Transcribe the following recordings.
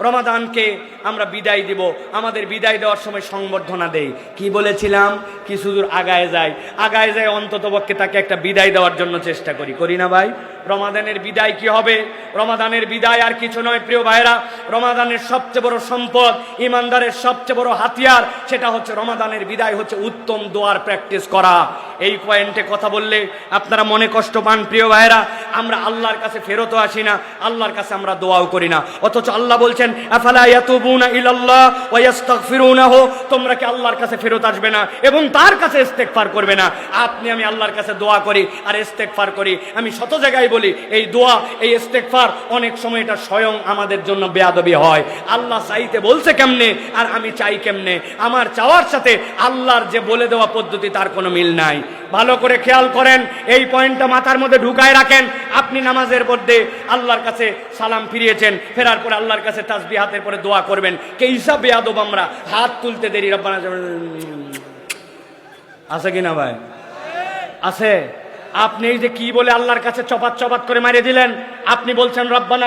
রমাদানকে আমরা বিদায় দিব। আমাদের বিদায় দেওয়ার সময় সংবর্ধনা দেই। কি বলেছিলাম? কিছু দূর আগায় যায়। আগায় যায় অন্তত পক্ষে তাকে একটা বিদায় দেওয়ার জন্য চেষ্টা করি। করি না ভাই? রমাদানের বিদায় কি হবে? রমাদানের বিদায় আর কিছু নয়, প্রিয় ভাইরা রমাদানের সবচেয়ে বড় সম্পদ, ইমানদারের সবচেয়ে বড় হাতিয়ার, সেটা হচ্ছে রমাদানের বিদায় হচ্ছে উত্তম দোয়ার প্র্যাকটিস করা। এই পয়েন্টে কথা বললে আপনারা মনে কষ্ট পান, প্রিয় ভাইরা আমরা আল্লাহর কাছে ফেরতও আসি না, আল্লাহর কাছে আমরা দোয়াও করি না। অথচ আল্লাহ বলছেন ইস্তাগফিরুনাহু তোমরা কি আল্লাহর কাছে ফেরত আসবে না এবং তার কাছে ইস্তেগফার করবে না? আপনি, আমি আল্লাহর কাছে দোয়া করি আর ইস্তেগফার করি। আমি শত জায়গায় বলি, এই দোয়া, এই ইস্তেগফার অনেক সময় এটা স্বয়ং আমাদের জন্য বেয়াদবি হয়। আল্লাহ চাইতে বলছে কেমনে আর আমি চাই কেমনে? আমার চাওয়ার সাথে আল্লাহর যে বলে দেওয়া পদ্ধতি তার কোনো মিল নাই। ভালো করে খেয়াল করেন, এই পয়েন্টটা মাথার মধ্যে ঢুকায় রাখেন। আপনি নামাজের মধ্যে আল্লাহর কাছে সালাম ফিরিয়েছেন, ফেরার পরে আল্লাহর কাছে তাসবি হাতের পরে দোয়া করবেন। কে হিসাবে আদব আমরা? হাত তুলতে দেরি, রব্বানা আছে কিনা ভাই? আছে। আপনি এই যে কি বলে আল্লাহর কাছে চপাত চপাত করে মারিয়ে দিলেন? আপনি বলছেন, রব্বানা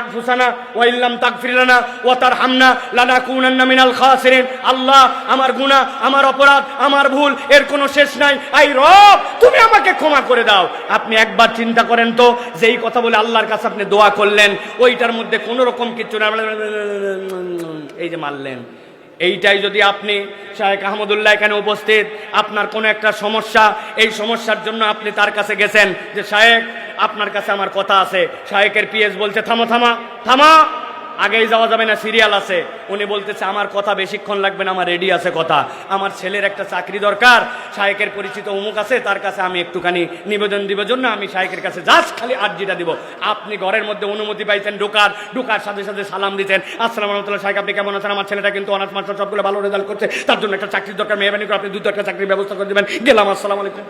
আনফুসানা ওয়া ইল্লাম তাগফির লানা ওয়া তারহামনা লানাকুনান্না মিনাল খাসিরিন। আল্লাহ, আমার গুনাহ, আমার অপরাধ, আমার ভুল, এর কোনো শেষ নাই। আই রব, তুমি আমাকে ক্ষমা করে দাও। আপনি একবার চিন্তা করেন তো, যেই কথা বলে আল্লাহর কাছে আপনি দোয়া করলেন, ওইটার মধ্যে কোনো রকম কিছু না। এই যে মারলেন। এইটাই যদি আপনি শাহেক আহমদুল্লাহ এখানে উপস্থিত, আপনার কোনো একটা সমস্যা, এই সমস্যার জন্য আপনি তার কাছে গেছেন যে শাহেক আপনার কাছে আমার কথা আছে। শাহেকের পিএস বলছে, থামো, থামা থামা। আগেই যাওয়া যাবে না সিরিয়াল আছে। উনি বলতেছে, আমার কথা বেশিক্ষণ লাগবে না, আমার রেডি আছে কথা। আমার ছেলের একটা চাকরি দরকার শাহেকের পরিচিত অমুক আছে, তার কাছে আমি একটুখানি নিবেদন দিব জন্য, আমি শাহেকের কাছে জাস্ট খালি আর্জিটা দিব। আপনি ঘরের মধ্যে অনুমতি পাইছেন, ঢোকার ঢোকার সাথে সাথে সালাম দিতেন। আসসালাম রহমতুল্লাহ শাহেক আপনি কেমন আছেন? আমার ছেলেটা কিন্তু অনার্স মাস্টার সবগুলো ভালো রেজাল্ট করছে। তার জন্য একটা চাকরির দরকার, মেহরবানি করে আপনি দ্রুত একটা চাকরির ব্যবস্থা করে দেবেন। গেলাম, আসসালাম আলাইকুম।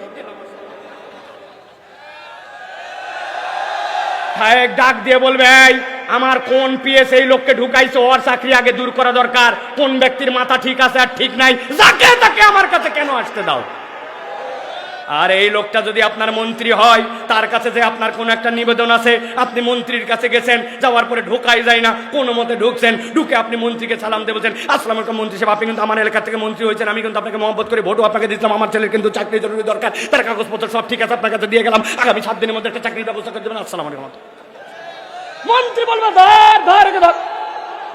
শাহেক ডাক দিয়ে বলবে, এই আমার কোন পিএস এই লোককে ঢুকাইছে? ওর চাকরি আগে দূর করা দরকার। কোন ব্যক্তির মাথা ঠিক আছে আর ঠিক নাই? যাকে তাকে আমার কাছে কেন আসতে দাও? আর এই লোকটা যদি আপনার মন্ত্রী হয়, তার কাছে যে আপনার কোনো একটা নিবেদন আছে, আপনি মন্ত্রীর কাছে গেছেন, যাওয়ার পরে ঢোকাই যায় না, কোনো মতে ঢুকছেন, ঢুকে আপনি মন্ত্রীকে সালাম দিয়ে বলছেন, আসসালাম আলাইকুম মন্ত্রী সাহেব, আপনি কিন্তু আমার এলাকা থেকে মন্ত্রী হয়েছেন, আমি কিন্তু আপনাকে মহব্বত করে ভোটও আপনাকে দিচ্ছিলাম আমার ছেলের কিন্তু চাকরি জরুরি দরকার, তার কাগজপত্র সব ঠিক আছে, আপনার কাছে দিয়ে গেলাম, আগামী সাত দিনের মধ্যে একটা চাকরির ব্যবস্থা করে দেবেন, আসসালাম আলাইকুম মন্ত্রী বলবে, ধর ধর ধর।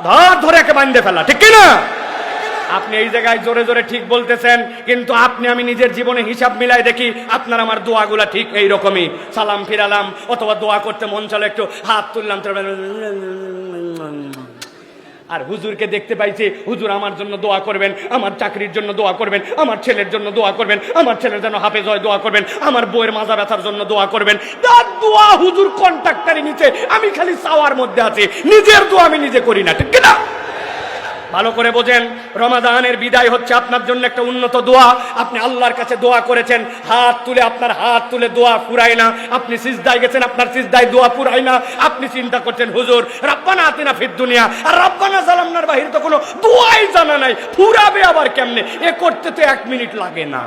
ধর, ধরে একে বান্ধে ফেলা, ঠিক কি না আপনি এই জায়গায় জোরে জোরে ঠিক বলতেছেন, কিন্তু আপনি আমি নিজের জীবনে হিসাব মিলাই দেখি, আপনার আমার দোয়াগুলা ঠিক এই রকমই সালাম ফিরালাম, অথবা দোয়া করতে মন চলে একটু হাত তুললাম আর হুজুরকে দেখতে পাইছি, হুজুর আমার জন্য দোয়া করবেন, আমার চাকরির জন্য দোয়া করবেন, আমার ছেলের জন্য দোয়া করবেন, আমার ছেলের জন্য হাফেজ হয় দোয়া করবেন, আমার বইয়ের মাজা ব্যথার জন্য দোয়া করবেন। তার দোয়া হুজুর কন্ট্রাক্টারি নিচে, আমি খালি চাওয়ার মধ্যে আছি, নিজের দোয়া আমি নিজে করি না, ঠিক কিনা? ভালো করে বোঝেন, রমাদানের বিদায় হচ্ছে আপনার জন্য একটা উন্নত দোয়া। আপনি আল্লাহর কাছে দোয়া করেছেন, হাত তুলে আপনার হাত তুলে দোয়া ফুরায় না। আপনি সিজদায় গেছেন, আপনার সিজদায় দোয়া ফুরায় না। আপনি চিন্তা করছেন, হুজুর, রব্বানা আতিনা ফির দুনিয়া। আর রব্বানা জালামনার বাহির তো কোনো দোয়াই জানা নাই। ফুরাবে আবার কেমনে? এ করতে তো এক মিনিট লাগে না।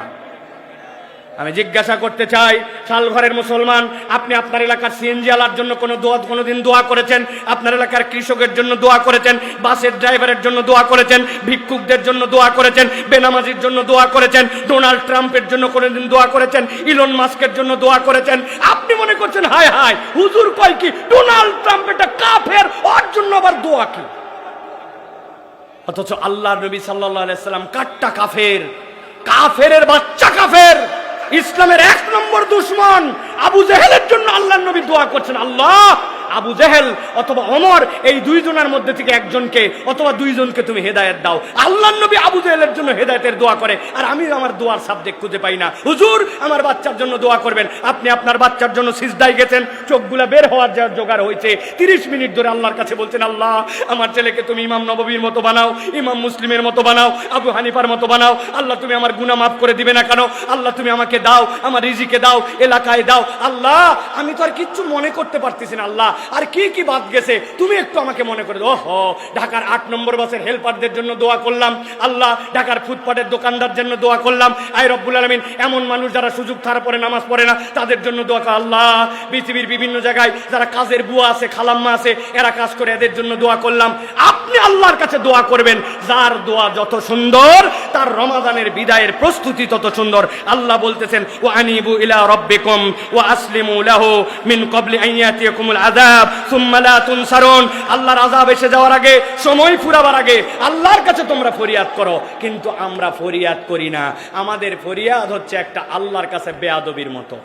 আমি জিজ্ঞাসা করতে চাই, শালঘরের মুসলমান, আপনি আপনার এলাকার সিএনজি আলার জন্য কোনো দোয়া কোনো দিন দোয়া করেছেন? আপনার এলাকার কৃষকের জন্য দোয়া করেছেন? বাসের ড্রাইভারের জন্য দোয়া করেছেন? ভিক্ষুকদের জন্য দোয়া করেছেন? বেনামাজির জন্য দোয়া করেছেন? ডোনাল্ড ট্রাম্পের জন্য কোনো দিন দোয়া করেছেন? ইলন মাস্কের জন্য দোয়া করেছেন? আপনি মনে করছেন, হায় হায়, হুজুর কয় কি? ডোনাল্ড ট্রাম্প এটা কাফের, ওর জন্য আবার দোয়া কি? অথচ আল্লাহ নবী সাল্লাহ সাল্লাম কাট্টা কাফের কাফের বাচ্চা কাফের। ইসলামের এক নম্বর দুশ্মন আবু জেহেলের জন্য আল্লাহ নবী দোয়া করছেন আল্লাহ আবু জেহেল অথবা অমর এই দুইজনের মধ্যে থেকে একজনকে অথবা দুইজনকে তুমি হেদায়েত দাও। আল্লাহ নবী আবু জেহেলের জন্য হেদায়েতের দোয়া করে, আর আমি আমার দোয়ার সাবজেক্ট খুঁজে পাই না। হুজুর, আমার বাচ্চার জন্য দোয়া করবেন। আপনি আপনার বাচ্চার জন্য সিজদাই গেছেন চোখগুলা বের হওয়ার যা জোগাড় হয়েছে, তিরিশ মিনিট ধরে আল্লাহর কাছে বলছেন, আল্লাহ, আমার ছেলেকে তুমি ইমাম নববীর মতো বানাও, ইমাম মুসলিমের মতো বানাও, আবু হানিফার মতো বানাও। আল্লাহ, তুমি আমার গুনাহ মাফ করে দিবে না কেন? আল্লাহ, তুমি আমাকে দাও, আমার রিজিকে দাও, এলাকায় দাও। আল্লাহ, আমি তো আর কিচ্ছু মনে করতে পারতেছি না, আল্লাহ। আর কি কি বাদ গেছে? তুমি একটু আমাকে মনে করে ওহো, ঢাকার আট নম্বর বাসের হেল্পারদের জন্য দোয়া করলাম। আল্লাহ, ঢাকার ফুটপাতের দোকানদার জন্য দোয়া করলাম। আই রব্বুল আলমিন, এমন মানুষ যারা সুযোগ থারা পরে নামাজ পড়ে না, তাদের জন্য দোয়া কর। আল্লাহ, পৃথিবীর বিভিন্ন জায়গায় যারা কাজের বুয়া আছে, খালাম্মা আছে, এরা কাজ করে এদের জন্য দোয়া করলাম। আপনি আল্লাহর কাছে দোয়া করবেন, যার দোয়া যত সুন্দর, তার রমাদানের বিদায়ের প্রস্তুতি তত সুন্দর। আল্লাহ বলতেছেন ও আনিবু ইলা রব্বিকুম ও আসলিমু লাহু মিন ক্বাবলি আন ইয়াতিয়াকুমুল আযাব, সুম্মা লা আল্লাহর আযাব এসে যাওয়ার আগে, সময় ফুরাবার আগে আল্লাহর কাছে তোমরা ফরিয়াদ করো। কিন্তু আমরা ফরিয়াদ করি না। আমাদের ফরিয়াদ হচ্ছে একটা আল্লাহর কাছে বেয়াদবির মতো।